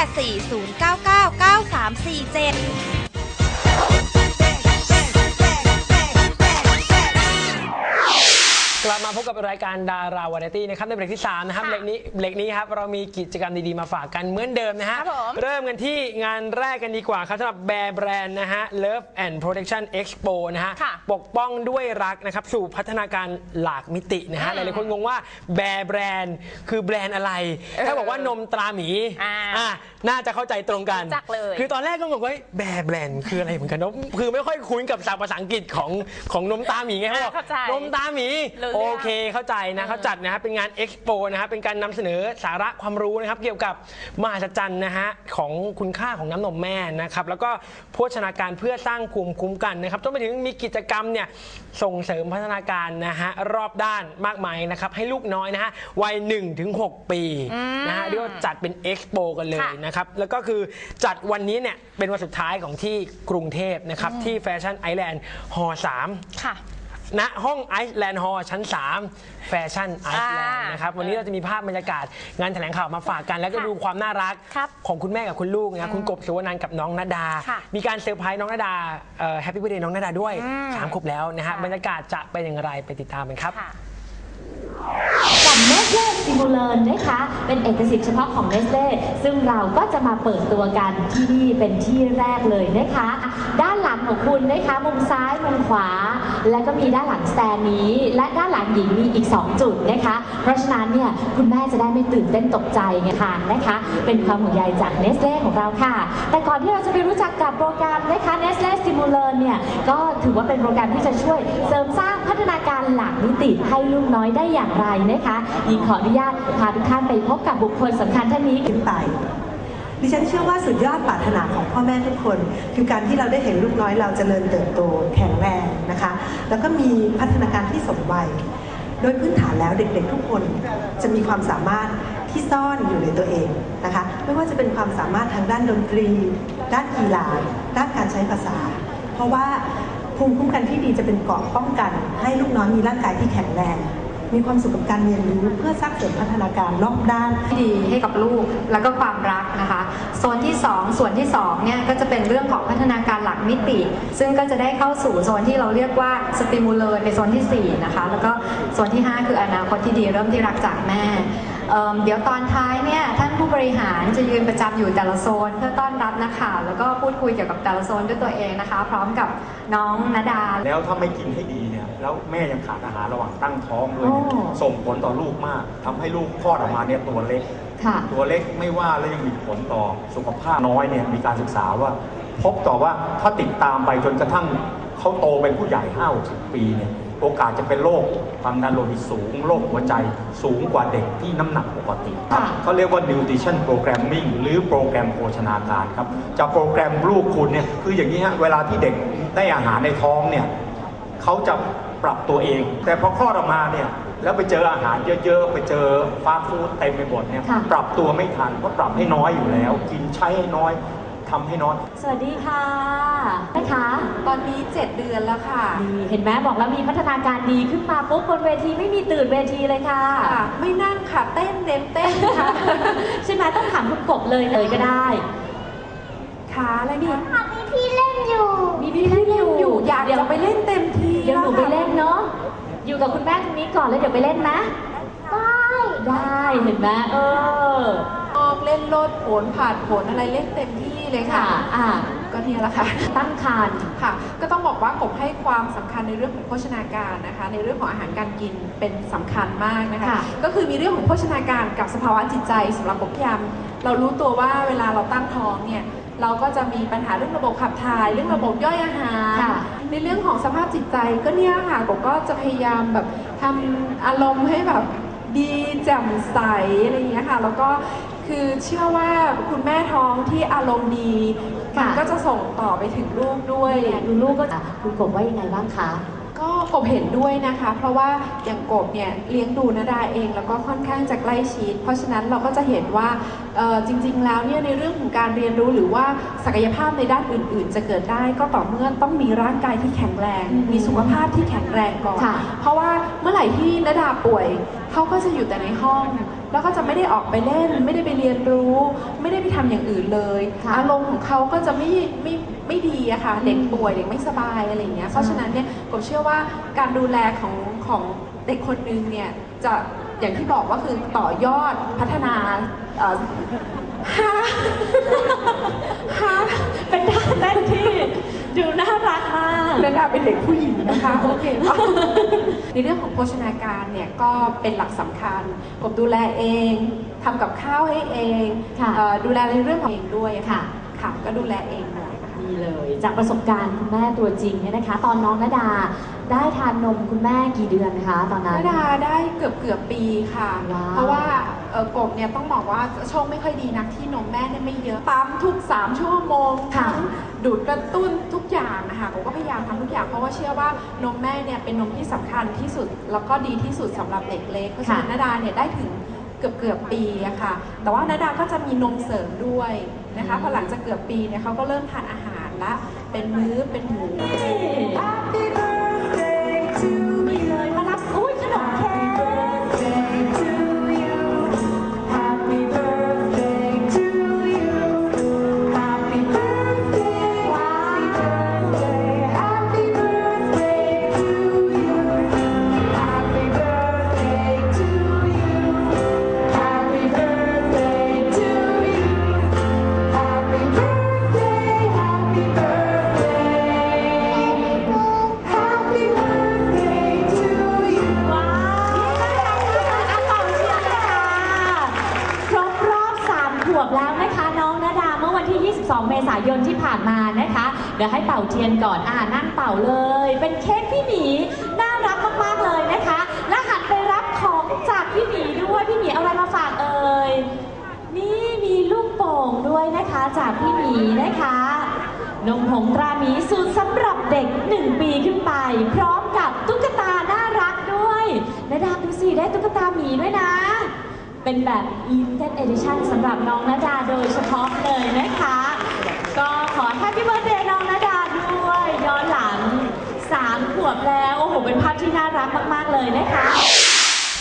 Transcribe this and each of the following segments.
8 4 0 9 9 9 3 4 7 บกับรายการดาราวาไรตี้นะครับในเบรกที่3นะครับค่ะเบรกนี้เบรกนี้ครับเรามีกิจกรรมดีๆมาฝากกันเหมือนเดิมนะฮะครับผม เริ่มกันที่งานแรกกันดีกว่าครับสำหรับแบรนด์แบรนด์นะฮะ Love and Protection Expo นะฮะ ค่ะ ปกป้องด้วยรักนะครับ สู่พัฒนาการหลากมิตินะฮะหอืมลายๆคนงงว่าแบรนด์แบรนด์คือแบรนด์อะไร ถ้าบอกว่านมตราหมีอ่าอะน่าจะเข้าใจตรงกัน รู้จักเลย คือตอนแรกก็งงว่าแบรนด์แบรนด์คืออะไรเหมือนกันเนอะคือไม่ค่อยคุ้นกับศัพท์ภาษาอังกฤษของของนมตาหมีไงเขาบอกเข้าใจนมตาหมี รู้เรื่องโอเคเข้าใจนะเขาจัดนะฮะเป็นงานเอ็กซ์โปนะฮะเป็นการนำเสนอสาระความรู้นะครับ เกี่ยวกับมหัศจรรย์นะฮะของคุณค่าของน้ำนมแม่นะครับ แล้วก็โภชนาการเพื่อสร้างภูมิคุ้มกันนะครับจนไปถึงมีกิจกรรมเนี่ยส่งเสริมพัฒนาการนะฮะรอบด้านมากมายนะครับ ให้ลูกน้อยนะฮะวัย1ถึง6ปีนะฮะเรียกว่าจัดเป็นเอ็กซ์โปกันเลยค่ะ นะครับ แล้วก็คือจัดวันนี้เนี่ยเป็นวันสุดท้ายของที่กรุงเทพนะครับที่แฟชั่นไอแลนด์ฮอ3 ค่ะ ณห้องไอซ์แลนด์ฮอลล์ชั้น 3 แฟชั่นไอซ์แลนด์อ่านนะครับ วันนี้เราจะมีภาพบรรยากาศงานแถลงข่าวมาฝากกัน แล้วก็ค่ะดูความน่ารักครับของคุณแม่กับคุณลูกนะคุณกบสุวรรณันท์กับน้องนาดาค่ะมีการเซอร์ไพรส์น้องนาดาแฮปปี้ i บ t เดย์น้องนาดาด้วยอืมสามขวบแล้วนะฮะค่ะบรรยากาศจะเป็นอย่างไรไปติดตามกันครับค่ะกับ เนสเล่ซิมูเลนนะคะ เป็นเอกสิทธิ์เฉพาะของเนสเล่ซึ่งเราก็จะมาเปิดตัวกันที่นี่เป็นที่แรกเลยนะคะ ด้านหลังของคุณนะคะมุมซ้ายมุมขวา แล้วก็มีด้านหลังแตนนี้ และด้านหลังหญิงมีอีก 2 จุดนะคะ เพราะฉะนั้นเนี่ยคุณแม่จะได้ไม่ตื่นเต้นตกใจไงทางนะคะ เป็นความห่วงใยจากเนสเล่ของเราค่ะ แต่ก่อนที่เราจะไปรู้จักกับโปรแกรมนะคะเนสเล่ซิมูเลนเนี่ยก็ถือว่าเป็นโปรแกรมที่จะช่วยเสริมสร้างพัฒนาการหลักมิติให้ลูกน้อยได้อย่างไรนะคะยิงขออนุญาตพาทุกท่านไปพบกับบุคคลสำคัญท่านนี้ ขึ้นไป ดิฉันเชื่อว่าสุดยอดปรารถนาของพ่อแม่ทุกคน คือการที่เราได้เห็นลูกน้อยเราเจริญเติบโตแข็งแรงนะคะ แล้วก็มีพัฒนาการที่สมวัย โดยพื้นฐานแล้วเด็กๆทุกคนจะมีความสามารถที่ซ่อนอยู่ในตัวเองนะคะ ไม่ว่าจะเป็นความสามารถทางด้านดนตรี ด้านกีฬา ด้านการใช้ภาษา เพราะว่าภูมิคุ้มกันที่ดีจะเป็นเกราะป้องกัน ให้ลูกน้อยมีร่างกายที่แข็งแรง มีความสุขกับการเรียนรู้เพื่อสร้างเสริมพัฒนาการรอบด้านที่ดีให้กับลูกแล้วก็ความรักนะคะโซนที่ 2 ส่วนที่2เนี่ยก็จะเป็นเรื่องของพัฒนาการหลักมิติ ซึ่งก็จะได้เข้าสู่โซนที่เราเรียกว่าสติมูลเลอร์ในโซนที่4นะคะแล้วก็โซนที่ 5 คืออนาคตที่ดีเริ่มที่รักจากแม่ เอิ่มเดี๋ยวตอนท้ายเนี่ยท่านผู้บริหารจะยืนประจำอยู่แต่ละโซน เพื่อต้อนรับนักข่าวแล้วก็พูดคุยเกี่ยวกับแต่ละโซนด้วยตัวเองนะคะ พร้อมกับน้องนาดา แล้วถ้าไม่กินให้ดีเนี่ยแล้วแม่ยังขาดอาหารระหว่างตั้งท้องด้วยเนี่ยโอ้ส่งผลต่อลูกมากทำให้ลูกคลอดออกมาเนี่ยตัวเล็กค่ะตัวเล็กไม่ว่าแล้วยังมีผลต่อสุขภาพน้อยเนี่ยมีการศึกษาว่า พบต่อว่าถ้าติดตามไปจนกระทั่งเขาโตเป็นผู้ใหญ่5 60ปีเนี่ย โอกาสจะเป็นโรคความดันโลหิตสูงโรคหัวใจสูงกว่าเด็กที่น้ำหนักปกติครับค่ะเขาเรียกว่า nutrition programming หรือโปรแกรมโภชนาการครับจะโปรแกรมลูกคุณเนี่ยคืออย่างนี้ฮะเวลาที่เด็กได้อาหารในท้องเนี่ยเขาจะปรับตัวเอง แต่พอคลอดออกมาเนี่ยแล้วไปเจออาหารเยอะๆ ไปเจอฟาสต์ฟู้ดเต็มไปหมดเนี่ยค่ะ ปรับตัวไม่ทันเพราะปรับให้น้อยอยู่แล้ว กินใช้ให้น้อย ทำให้น้อยสวัสดีค่ะแม่คะตอนนี้ 7 เดือนแล้วค่ะดีเห็นไหมบอกแล้วมีพัฒนาการดีขึ้นมาปุ๊บบนเวทีไม่มีตื่นเวทีเลยค่ะ ค่ะ ไม่นั่งค่ะเต้นเน้นเต้นค่ะ ใช่ไหมต้องถามคุณกบเลยเลยก็ได้ ขาอะไรนี่มีพี่เล่นอยู่อยู่อยากเดี๋ยวจะไปเล่นเต็มที่เดี๋ยวหนูไปแวค่ะเล่นเนาะอยู่กับคุณแม่ตรงนี้ก่อนแล้วเดี๋ยวไปเล่นไหมได้ ได้เห็นไหมเออ ออกเล่นโลดโผนผ่านผลอะไรเล่นเต็มที่เลยค่ะค่ะ อ่า ก็เนี่ยแหละค่ะ ตั้งครรภ์ค่ะ ก็ต้องบอกว่ากบให้ความสำคัญในเรื่องของโภชนาการนะคะ ในเรื่องของอาหารการกินเป็นสำคัญมากนะคะค่ะก็คือมีเรื่องของโภชนาการกับสภาวะจิตใจสำหรับกบพยายามเรารู้ตัวว่าเวลาเราตั้งท้องเนี่ยเราก็จะมีปัญหาเรื่องระบบขับถ่าย เรื่องระบบย่อยอาหารค่ะในเรื่องของสภาพจิตใจก็เนี่ยค่ะกบก็จะพยายามแบบทำอารมณ์ให้แบบดีแจ่มใสอะไรอย่างเงี้ยค่ะ แล้วก็ คือเชื่อว่าคุณแม่ท้องที่อารมณ์ดีมันค่ะ ก็จะส่งต่อไปถึงลูกด้วยเนี่ยดูลูกก็อะคุณกบว่ายังไงบ้างคะ ก็กบเห็นด้วยนะคะ เพราะว่าอย่างกบเนี่ยเลี้ยงดูนาดาเองแล้วก็ค่อนข้างจะใกล้ชิด เพราะฉะนั้นเราก็จะเห็นว่าเอ่อจริง ๆ แล้วเนี่ยในเรื่องของการเรียนรู้หรือว่าศักยภาพในด้านอื่น ๆ จะเกิดได้ก็ต่อเมื่อต้องมีร่างกายที่แข็งแรง อืมมีสุขภาพที่แข็งแรงก่อน ค่ะ เพราะว่าเมื่อไหร่ที่นาดาป่วย เขาก็จะอยู่แต่ในห้อง แล้วก็จะไม่ได้ออกไปเล่น ไม่ได้ไปเรียนรู้ ไม่ได้ไปทำอย่างอื่นเลย ค่ะอารมณ์ของเขาก็จะไม่ไม่ไม่ดีอะค่ะ เด็กป่วยเด็กไม่สบายอะไรอย่างเงี้ย เพราะฉะนั้นเนี่ยผมเชื่อว่าการดูแลของของเด็กคนนึงเนี่ยจะอย่างที่บอกว่าคือต่อยอดพัฒนาเอ่อฮะฮะเป็นท่าเต้นที่ดูน่ารักมากนาดาเป็นเด็กผู้หญิงนะคะ โอเคค่ะใน เรื่องของโภชนาการเนี่ยก็เป็นหลักสำคัญ ผมดูแลเองทำกับข้าวให้เองค่ะเอ่อดูแลในเรื่องของเองด้วยค่ะ ค่ะ ก็ดูแลเองหม ดนะคะนี่เลย จากประสบการณ์คุณแม่ตัวจริงเนี่ยนะคะ ตอนน้องนาดาได้ทานนมคุณแม่กี่เดือนนะคะ ตอนนั้น นาดาได้เกือบเกือบปีค่ะ ว้าว เพราะว่าเอ่อกบเนี่ยต้องบอกว่าโชคไม่ค่อยดีนักที่นมแม่เนี่ยไม่เยอะปั๊มทุก 3 ชั่วโมงค่ะทั้งดูดกระตุ้นทุกอย่างนะคะผมก็พยายามทำทุกอย่างเพราะว่าเชื่อว่านมแม่เนี่ยเป็นนมที่สำคัญที่สุด แล้วก็ดีที่สุดสำหรับเด็กเล็กเพราะฉะนั้นนาดาเนี่ยได้ถึงเกือบเกือบปีอะค่ะ แต่ว่านาดาก็จะมีนมเสริมด้วยนะคะพอหลังจากเกือบปีเนี่ยเขาก็เริ่มทานอาหาร ละ เป็นมื้อเป็นหมู ขวบแล้วนะคะน้องนาดาเมื่อวันที่ 22 เมษายนที่ผ่านมานะคะ เดี๋ยวให้เป่าเทียนก่อนอ่านั่งเป่าเลย เป็นเค้กพี่หมีน่ารักมากๆเลยนะคะและหันไปรับของจากพี่หมีด้วยพี่หมีเอาอะไรมาฝากเอ่ยนี่มีลูกโป่งด้วยนะคะจากพี่หมีนะคะนมผงตราหมีสูตรสำหรับเด็ก 1 ปีขึ้นไป พร้อมกับตุ๊กตาน่ารักด้วยนาดาดูสิได้ตุ๊กตาหมีด้วยนะ เป็นแบบ limited edition สำหรับน้องนาดาโดยเฉพาะเลยนะคะ ก็ขอ Happy Birthday น้องนาดาด้วย ย้อนหลัง 3 ขวบแล้ว โอ้โห เป็นภาพที่น่ารักมาก ๆ เลยนะคะ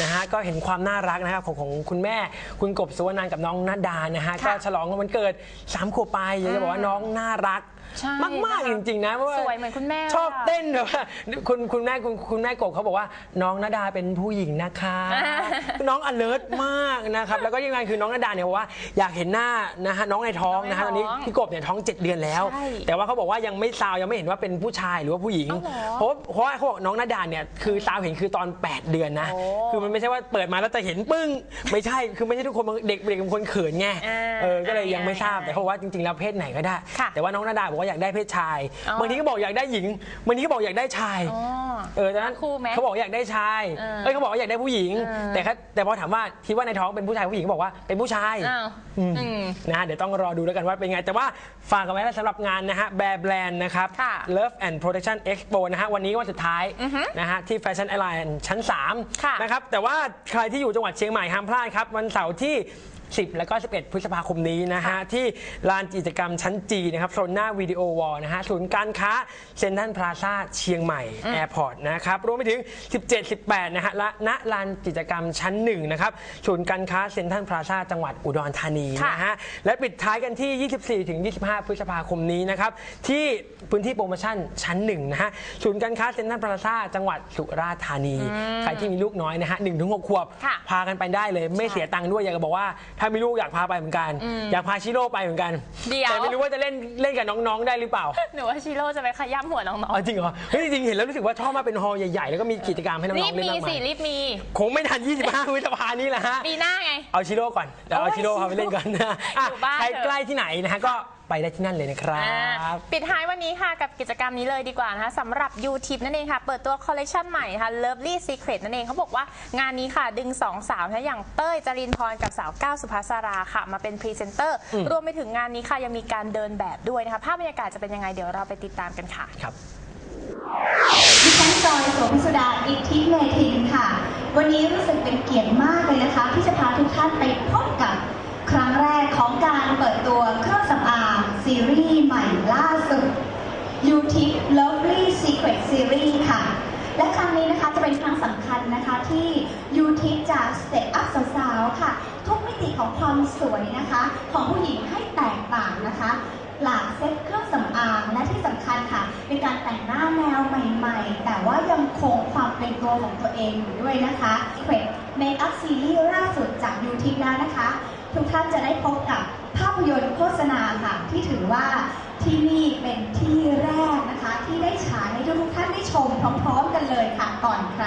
นะฮะก็เห็นความน่ารักนะครับของของคุณแม่คุณกบสุวรรณันท์กับน้องนาดานะฮะก็ฉลองวันเกิด3ขวบไปอยากจะบอกว่าน้องน่ารัก ใช่มาก ๆ จริง ๆ นะเพราะว่าสวยเหมือนคุณแม่ชอบเลยอะเต้นแบบว่าคุณคุณแม่คุณคุณแม่กบเขาบอกว่า น้องนาดาเป็นผู้หญิงนะคะอ่าน้อง alert มากนะครับแล้วก็ยังไงคือน้องนาดาเนี่ยบอกว่าอยากเห็นหน้านะฮะน้องในท้องนะฮะตอนนี้พี่กบเนี่ยท้อง 7 เดือนแล้ว ใช่แต่ว่าเขาบอกว่ายังไม่ซาวยังไม่เห็นว่าเป็นผู้ชายหรือว่าผู้หญิงอ้าวเหรอเพราะเพราะว่าเขาบอกน้องนาดาเนี่ยคือซาวเห็นคือตอน 8 เดือนนะโอ้คือมันไม่ใช่ว่าเปิดมาแล้วจะเห็นปึ้ง ไม่ใช่คือไม่ใช่ทุกคนบางเด็กเด็กบางคนเขินไงอ่าเออก็เลยยังไม่ทราบอ่าแต่เขาบอกว่าจริงๆแล้วเพศไหนก็ได้ ค่ะ แต่ว่าน้องนาดาบอกว่าอยากได้เพศชาย อ๋อบางทีก็บอกอยากได้หญิง บางทีก็บอกอยากได้ชาย อ๋อ เออตอนนั้นคู่ไหมเขาบอกอยากได้ชาย เออเอ้ยเขาบอกว่าอยากได้ผู้หญิง เออ แต่เขาแต่พอถามว่าคิดว่าในท้องเป็นผู้ชายผู้หญิงก็บอกว่าเป็นผู้ชาย อ้าวอืม อืม นะฮะเดี๋ยวต้องรอดูแล้วกันว่าเป็นไง แต่ว่าฝากกันไว้แล้วสำหรับงานนะฮะแบรแบรนด์นะครับ ค่ะ Love and Protection Expo นะฮะวันนี้วันสุดท้ายอือฮึนะฮะที่ Fashion Island ชั้น ค่ะ3 นะครับ แต่ว่าใครที่อยู่จังหวัดเชียงใหม่ห้ามพลาดครับ วันเสาร์ที่ 10 และก็ 11 พฤษภาคมนี้นะฮะ ที่ลานกิจกรรมชั้นจีนะครับโซนหน้าวิดีโอวอลนะฮะ ศูนย์การค้าเซ็นทรัลพลาซ่าเชียงใหม่แอร์พอร์ตนะครับ รวมไปถึง 17 18 นะฮะและณลานกิจกรรมชั้น 1 นะครับ ศูนย์การค้าเซ็นทรัลพลาซ่าจังหวัดอุดรธานีค่ะนะฮะ และปิดท้ายกันที่ 24ถึง25 พฤษภาคมนี้นะครับ ที่พื้นที่โปรโมชั่นชั้น 1 นะฮะ ศูนย์การค้าเซ็นทรัลพลาซ่าจังหวัดสุราษฎร์ธานี ใครที่มีลูกน้อยนะฮะ1ถึง6ขวบค่ะพากันไปได้เลยไม่เสียตังค์ด้วยอยากจะบอกว่าถ้ามีลูกอยากพาไปเหมือนกัน อยากพาชิโร่ไปเหมือนกัน เดี๋ยว แต่ไม่รู้ว่าจะเล่นเล่นกับน้องๆได้หรือเปล่าหนูว่าชิโร่จะไปขย้ำหัวน้องอ๋อจริงเหรอเฮ้ยจริงๆเห็นแล้วรู้สึกว่าชอบมากเป็นฮอลล์ใหญ่ๆ แล้วก็มีกิจกรรมให้น้ๆรีอบงๆเล่นมีมากสิมายรีบมี คงไม่ทัน 25พฤษภานี้แหละฮะ ปีหน้าไง เอาชิโร่ก่อนเดี๋ยวเอาโอ้ยชิโร่พาไปเล่นก่อนนะอะอยู่บ้านใครเถอะ ใกล้ที่ไหนนะฮะก็ ไปได้ที่นั่นเลยนะครับอ่าปิดท้ายวันนี้ค่ะกับกิจกรรมนี้เลยดีกว่านะคะสำหรับ u t i p นั่นเองค่ะ เปิดตัวคอลเลคชันใหม่ค่ะ Lovely Secret นั่นเองเขาบอกว่างานนี้ค่ะ ดึงสองสาวนะอย่างเต้ยจรินพรกับสาวก้าวสุภาษาราค่ะ มาเป็นพรีเซนเตอร์ รวมไปถึงงานนี้ค่ะ ยังมีการเดินแบบด้วยนะคะภาพบรรยากาศจะเป็นยังไงเดี๋ยวเราไปติดตามกันค่ะครับดิฉันจอยโสภิสุดาอิทธิเมทินค่ะ วันนี้รู้สึกเป็นเกียรติมากเลยนะคะ ที่จะพาทุกท่านไปพบกับครั้งแรกของการเปิดตัวเครื่องสำอาง ซีรีส์ใหม่ล่าสุด u t i p Lovely Secret Series ค่ะ และครั้งนี้นะคะจะเป็นครั้งสำคัญนะคะที่ u t i p จะสเต็ปอัพสาวๆ ค่ะ ทุกมิติของความสวยนะคะ ของผู้หญิงให้แตกต่างนะคะ หลากเซ็ตเครื่องสำอางและที่สำคัญค่ะ เป็นการแต่งหน้าแนวใหม่ๆ แต่ว่ายังคงความเป็นตัวของตัวเองอยู่ด้วยนะคะเควดเมคอัพซีรีส์ล่าสุดจากยูทีแล้วนะคะ ทุกท่านจะได้พบกับ ภาพยนตร์โฆษณาค่ะ ที่ถือว่าที่นี่เป็นที่แรกนะคะ ที่ได้ฉายให้ทุกท่านได้ชมพร้อมๆกันเลยค่ะก่อนใคร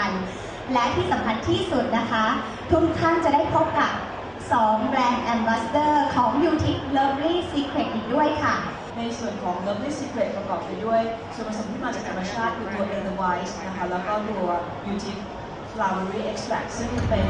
และที่สำคัญที่สุดนะคะ ทุกท่านจะได้พบกับ 2 แบรนด์แอมบาสเดอร์ของ u t i p Lovely Secret อีกด้วยค่ะ ในส่วนของ Lovely Secret ประกอบไปด้วย ส่วนผสมที่มาจากธรรมชาติคือตัว Edelweiss นะคะแล้วก็ตัว u t i p Flowery Extract ซึ่งเป็น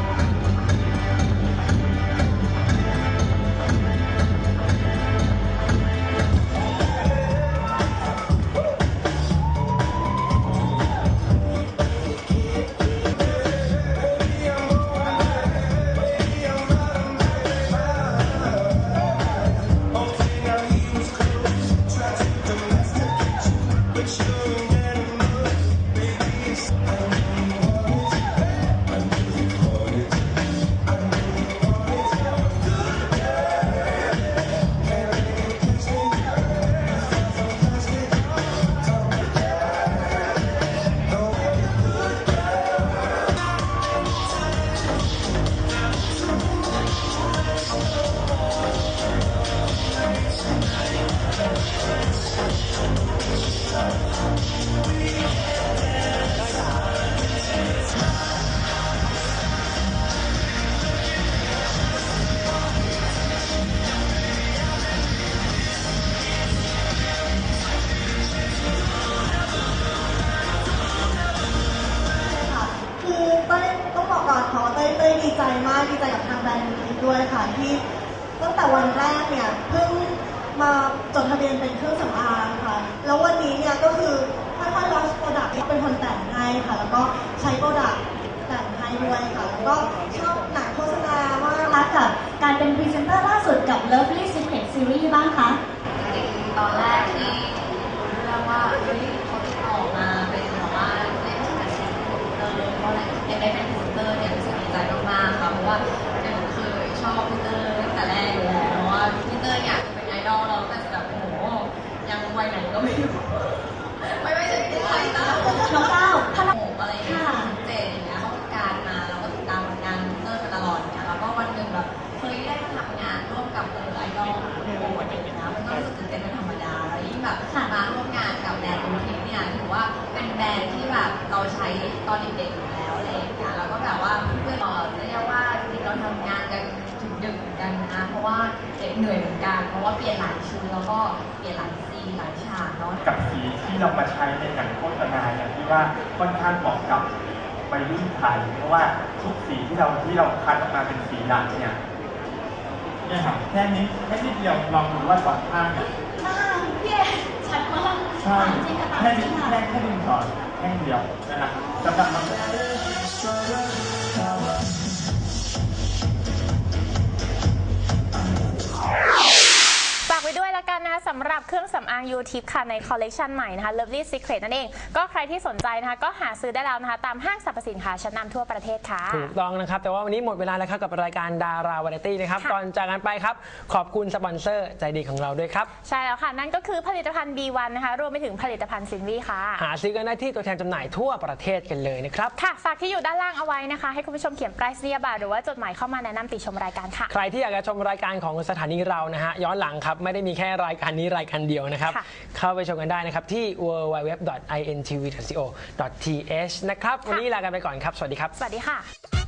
ไหนก็ไม่รู้ไม่ไม่ใช่ที่ไทยนะน้องก้าถ้าโอ้โหอะไรอย่างเงี้ยเจนอย่างเงี้ยเขาต้องการมาเราก็ติดตามผลงานพีเตอร์มาตลอดเนี่ยแล้วก็วันหนึ่งแบบเฮ้ยได้มาทำงานร่วมกับเออไอดอลโอ้โหอย่างเงี้ยมันก็รู้สึกตื่นเต้นเป็นธรรมดาแล้วยิ่งแบบมาร่วมงานกับแบรนด์ยูทิปเนี่ยถือว่าเป็นแบรนด์ที่แบบเราใช้ตอนเด็กๆอยู่แล้วอะไรอย่างเงี้ยแล้วก็แบบว่าเพื่อนๆเอ่อเรียกว่าจริงๆเราทำงานกันถึงดึกเหมือนกันนะเพราะว่าเหนื่อยเหมือนกันเพราะว่าเปลี่ยนหลายชุดแล้วก็เปลี่ยนหลายซี นหลายฉากเนาะกับสีที่เรามาใช้ในหนังโฆษณาเนี่ยที่ว่าค่อนข้างเหมาะกับวัยรุ่นไทยเพราะว่าทุกสีที่เราที่เราคัดออกมาเป็นสีหลักเนี่ยเนี่ยครับแค่นี้แค่นิดเดียวลองดูว่าสองข้างเนี่ยมากพี่เอชัดมากใช่จริงกับแค่จรินี้งค่ะ แค่แค่ดึงก่อนแค่เดียวนะครับสำหรับน้ รับเครื่องสำอางยูทิปค่ะในคอลเลกชันใหม่นะคะ Lovely Secret นั่นเอง ก็ใครที่สนใจนะคะ ก็หาซื้อได้แล้วนะคะ ตามห้างสรรพสินค้าชั้นนำทั่วประเทศค่ะ ถูกต้องนะครับ แต่ว่าวันนี้หมดเวลาแล้วครับกับรายการดาราวาไรตี้นะครับค่ะก่อนจากกันไปครับ ขอบคุณสปอนเซอร์ใจดีของเราด้วยครับ ใช่แล้วค่ะ นั่นก็คือผลิตภัณฑ์ B1 นะคะ รวมไปถึงผลิตภัณฑ์ซินวีค่ะ หาซื้อกันได้ที่ตัวแทนจำหน่ายทั่วประเทศกันเลยนะครับ ค่ะ ฝากที่อยู่ด้านล่างเอาไว้นะคะ ให้คุณผู้ชมเขียนปรายศนียบัตรหรือว่าจดหมายเข้ามาแนะนำติชมรายการค่ะ ใครที่อยากจะชมรายการของสถานีเรานะฮะย้อนหลังครับไม่ได้มีแค่รายการนี้รายการเดียวนะครับค่ะเข้าไปชมกันได้นะครับ ที่ www.intv.co.th นะครับ วันนี้ลากันไปก่อนครับ สวัสดีครับ สวัสดีค่ะ